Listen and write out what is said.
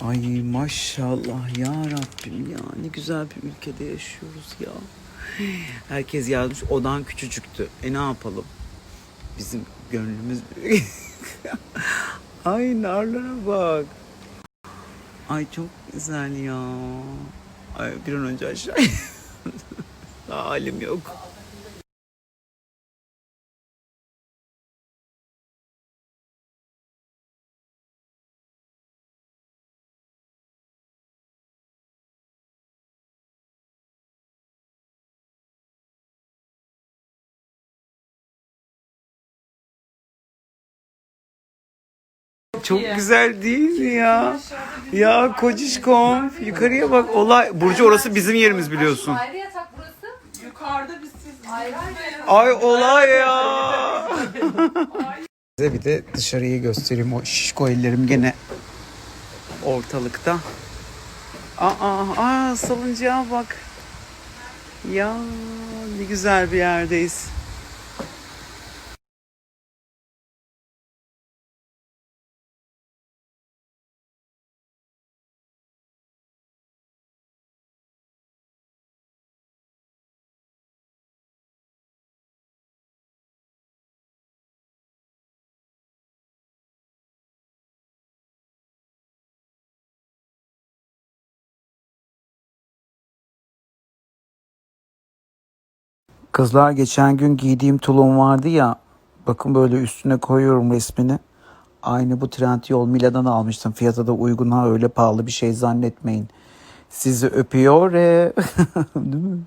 Ay maşallah ya Rabbim ya ne güzel bir ülkede yaşıyoruz ya. Herkes yazmış odan küçücüktü. E ne yapalım? Bizim gönlümüz büyük. Ay narlara bak. Ay çok güzel ya. Ay bir an önce aşağı. Daha halim yok. Çok güzel değil mi ya? Ya kocişkom yukarıya bak olay. Burcu orası bizim yerimiz biliyorsun. Ayrı yatak burası. Yukarıda biz siz. Ayrı ayrı. Ay olay ya. Size bir de dışarıyı göstereyim. O şişko ellerim gene ortalıkta. Aa, aa salıncağa bak. Ya ne güzel bir yerdeyiz. Kızlar geçen gün giydiğim tulum vardı ya. Bakın böyle üstüne koyuyorum resmini. Aynı bu Trendyol Mila'dan almıştım. Fiyatı da uygun ha öyle pahalı bir şey zannetmeyin. Sizi öpüyor. Değil mi?